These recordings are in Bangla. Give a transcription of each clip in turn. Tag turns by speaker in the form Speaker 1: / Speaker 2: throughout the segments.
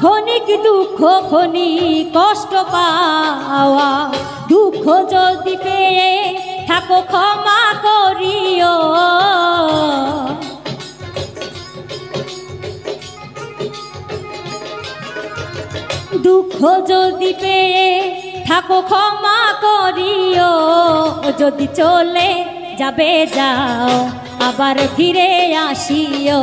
Speaker 1: ক্ষণিক দুঃখ, ক্ষণিক কষ্ট পাওয়া। দুঃখ যদি পেয়ে থাকো ক্ষমা করিও। দুঃখ যদি পেয়ে থাকো ক্ষমা করিও। যদি চলে যাবে যাও, আবার ফিরে আসিও।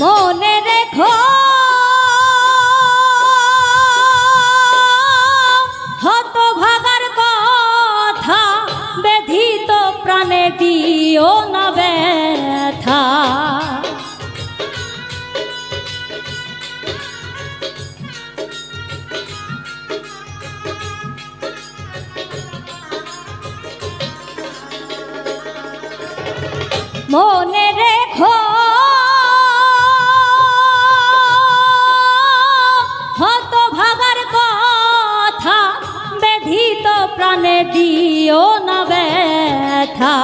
Speaker 1: মনে রেখো। হত ভাগার কথা বেধিত প্রাণে দিও না ব্যথা। মনে রেখো। দিও না ব্যথা।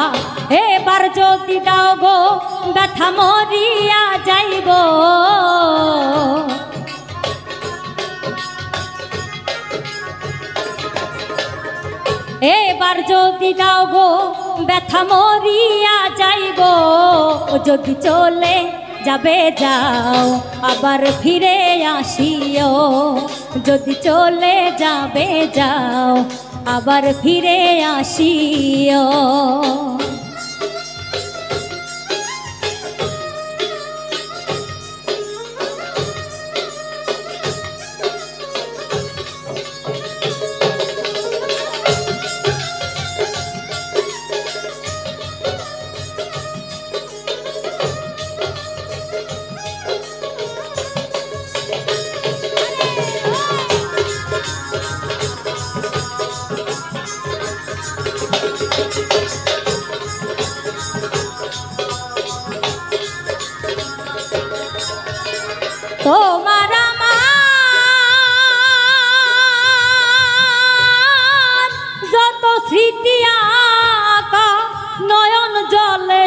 Speaker 1: এবার যদি দাও গো, ব্যথা মরিয়া যাইব। এবার যদি দাও গো, ব্যথা মরিয়া যাইব। যদি চলে যাবে যাও, আবার ফিরে আসিও। যদি চলে যাবে যাও আবার ফিরে আসিও।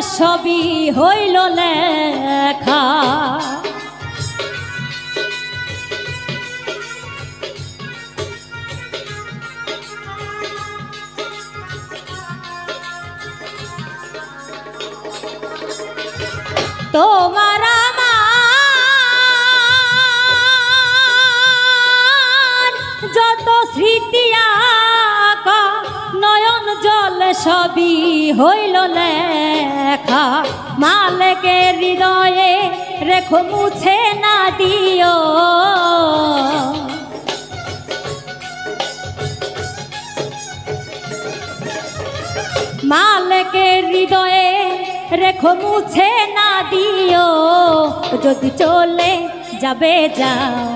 Speaker 1: সবই হইল লেখা। তোমার যত স্মৃতি সবই হইল লেখা। মালকের হৃদয়ে রেখো, মুছে না দিও। মালকের হৃদয়ে রেখো, মুছে না দিও। যদি চলে যাবে যাও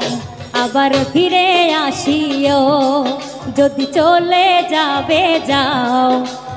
Speaker 1: আবার ফিরে আসিও। যদি চলে যাবে যাও